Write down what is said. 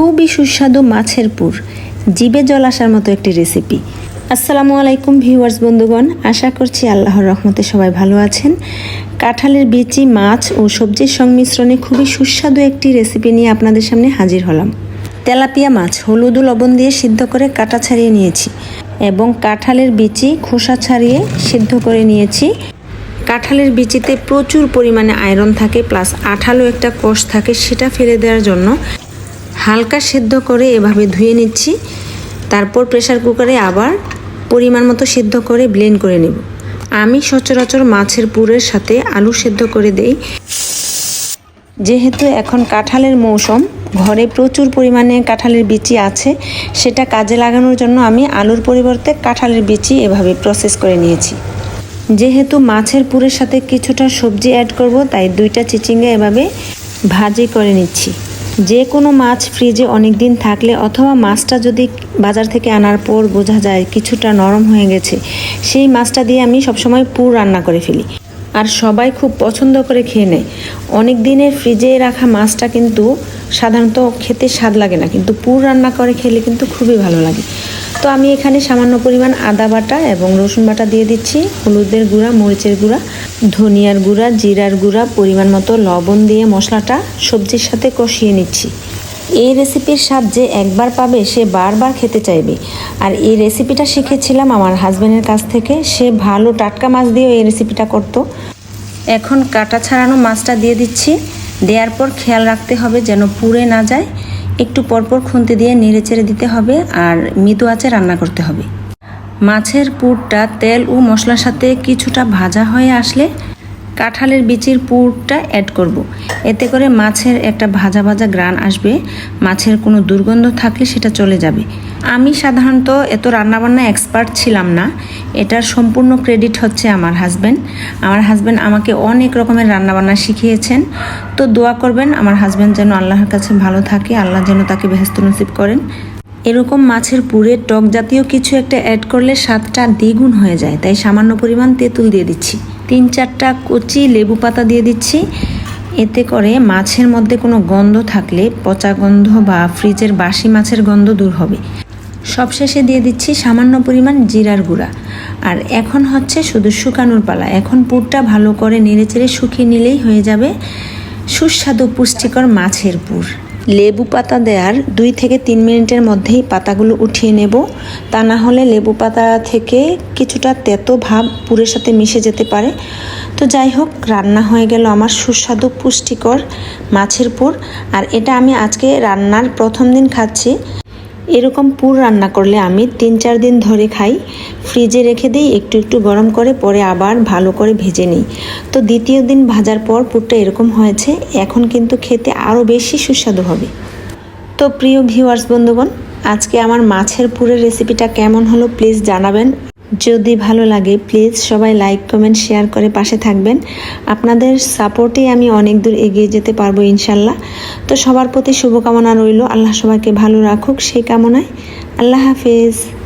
খুবই সুস্বাদু মাছের পুর। জিবে জল আসার মতো একটি রেসিপি আসসালামু আলাইকুম ভিউয়ার্স, বন্ধুগণ। আশা করছি আল্লাহর রহমতে সবাই ভালো আছেন। কাঁঠালের বিচি, মাছ ও সবজির সংমিশ্রণে খুবই সুস্বাদু একটি রেসিপি নিয়ে আপনাদের সামনে হাজির হলাম। তেলাপিয়া মাছ হলুদ লবণ দিয়ে সিদ্ধ করে কাটা ছাড়িয়ে নিয়েছি এবং কাঁঠালের বিচি খোসা ছাড়িয়ে সিদ্ধ করে নিয়েছি। কাঁঠালের বিচিতে প্রচুর পরিমাণে আয়রন থাকে প্লাস আঠালো একটা কোষ থাকে, সেটা ফেলে দেওয়ার জন্য হালকা সেদ্ধ করে এভাবে ধুয়ে নিচ্ছি। তারপর প্রেসার কুকারে আবার পরিমাণ মতো সেদ্ধ করে ব্লেন্ড করে নেব। আমি সচরাচর মাছের পুরের সাথে আলু সেদ্ধ করে দেই। যেহেতু এখন কাঁঠালের মৌসুম, ঘরে প্রচুর পরিমাণে কাঁঠালের বিচি আছে, সেটা কাজে লাগানোর জন্য আমি আলুর পরিবর্তে কাঁঠালের বিচি এভাবে প্রসেস করে নিয়েছি। যেহেতু মাছের পুরের সাথে কিছুটা সবজি অ্যাড করব, তাই দুইটা চিচিঙ্গা এভাবে ভাজি করে নিচ্ছি। যে কোনো মাছ ফ্রিজে অনেক দিন থাকলে অথবা মাছটা যদি বাজার থেকে আনার পর বোঝা যায় কিছুটা নরম হয়ে গেছে, সেই মাছটা দিয়ে আমি সবসময় পুর রান্না করে ফেলি। আর সবাই খুব পছন্দ করে খেয়ে নেয়। অনেক দিনের ফ্রিজে রাখা মাছটা কিন্তু সাধারণত খেতে স্বাদ লাগে না, কিন্তু পুর রান্না করে খেলে কিন্তু খুবই ভালো লাগে। তো আমি এখানে সামান্য পরিমাণ আদা বাটা এবং রসুন বাটা দিয়ে দিচ্ছি, হলুদের গুঁড়া, মরিচের গুঁড়া, ধনিয়ার গুঁড়া, জিরার গুঁড়া, পরিমাণ মতো লবণ দিয়ে মশলাটা সবজির সাথে কষিয়ে নিচ্ছি। এই রেসিপির স্বাদ যে একবার পাবে, সে বারবার খেতে চাইবে। আর এই রেসিপিটা শিখেছিলাম আমার হাজব্যান্ডের কাছ থেকে। সে ভালো টাটকা মাছ দিয়েও এই রেসিপিটা করতো। এখন কাটা ছাড়ানো মাছটা দিয়ে দিচ্ছি। দেওয়ার পর খেয়াল রাখতে হবে যেন পুড়ে না যায়। একটু পরপর খুন্তি দিয়ে নেড়ে চেড়ে দিতে হবে আর মৃদু আঁচে রান্না করতে হবে। মাছের পুরটা তেল ও মশলার সাথে কিছুটা ভাজা হয়ে আসলে কাঁঠালের বিচির পুরটা অ্যাড করব। এতে করে মাছের একটা ভাজা ভাজা গ্রান আসবে। মাছের কোনো দুর্গন্ধ থাকলে সেটা চলে যাবে। আমি সাধারণত এত রান্নাবান্না এক্সপার্ট ছিলাম না। এটার সম্পূর্ণ ক্রেডিট হচ্ছে আমার হাজব্যান্ড আমার হাজব্যান্ড আমাকে অনেক রকমের রান্নাবান্না শিখিয়েছেন। তো দোয়া করবেন আমার হাজব্যান্ড যেন আল্লাহর কাছে ভালো থাকে, আল্লাহ যেন তাকে ব্যস্ত নসিব করেন। এরকম মাছের পুরে টক জাতীয় কিছু একটা অ্যাড করলে স্বাদটা দ্বিগুণ হয়ে যায়। তাই সামান্য পরিমাণ তেঁতুল দিয়ে দিচ্ছি। তিন চারটা কচি লেবু পাতা দিয়ে দিচ্ছি। এতে করে মাছের মধ্যে কোনো গন্ধ থাকলে পচা গন্ধ বা ফ্রিজের বাসি মাছের গন্ধ দূর হবে। সবশেষে দিয়ে দিচ্ছি সামান্য পরিমাণ জিরার গুঁড়া। আর এখন হচ্ছে শুধু শুকানোর পালা। এখন পুরটা ভালো করে নেড়েচেড়ে শুকিয়ে নিলেই হয়ে যাবে সুস্বাদু পুষ্টিকর মাছের পুর। লেবু পাতা দেওয়ার দুই থেকে তিন মিনিটের মধ্যেই পাতাগুলো উঠিয়ে নেব। তা না হলে লেবু পাতা থেকে কিছুটা তেতো ভাব পুরের সাথে মিশে যেতে পারে। তো যাই হোক, রান্না হয়ে গেল আমার সুস্বাদু পুষ্টিকর মাছের পুর। আর এটা আমি আজকে রান্নার প্রথম দিন খাচ্ছি। এরকম পুর রান্না করলে আমি তিন চার দিন ধরে খাই। ফ্রিজে রেখে দিই, একটু একটু গরম করে, পরে আবার ভালো করে ভেজে নিই। তো দ্বিতীয় দিন ভাজার পর পুরটা এরকম হয়েছে, এখন কিন্তু খেতে আরও বেশি সুস্বাদু হবে। তো প্রিয় ভিউয়ার্স বন্ধুগণ, আজকে আমার মাছের পুরের রেসিপিটা কেমন হলো প্লিজ জানাবেন। যদি ভালো লাগে প্লিজ সবাই লাইক কমেন্ট শেয়ার করে পাশে থাকবেন। আপনাদের সাপোর্টে আমি অনেক দূর এগিয়ে যেতে পারব ইনশাল্লাহ। তো সবার প্রতি শুভকামনা রইল। আল্লাহ সবাইকে ভালো রাখুক সেই কামনায়। আল্লাহ হাফেজ।